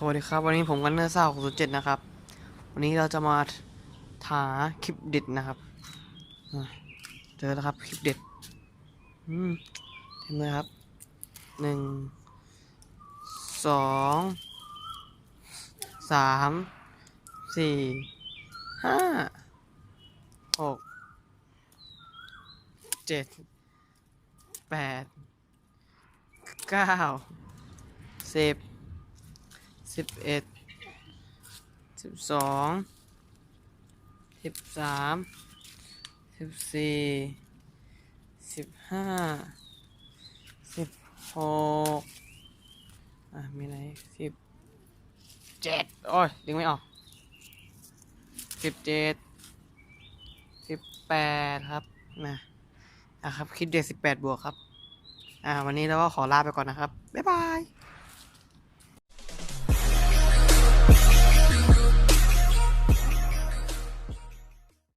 สวัสดีครับ วันนี้ผมกันเนอร์ซ่า607นะครับ วันนี้เราจะมาหาคลิปเด็ดนะครับเจอแล้วครับคลิปเด็ดเต็มเลยครับหนึ่งสองสามสี่ห้าหกเจ็ดแปดเก้าสิบ สิบเอ็ดสิบสองสิบสามสิบสี่สิบห้าสิบหกอะ มีอะไรสิบเจ็ดโอ้ย ดึงไม่ออกสิบเจ็ดสิบแปดครับนะอะครับ คิดเด็กสิบแปดบวกครับ อ่า วันนี้เราก็ขอลาไปก่อนนะครับ บ๊ายบาย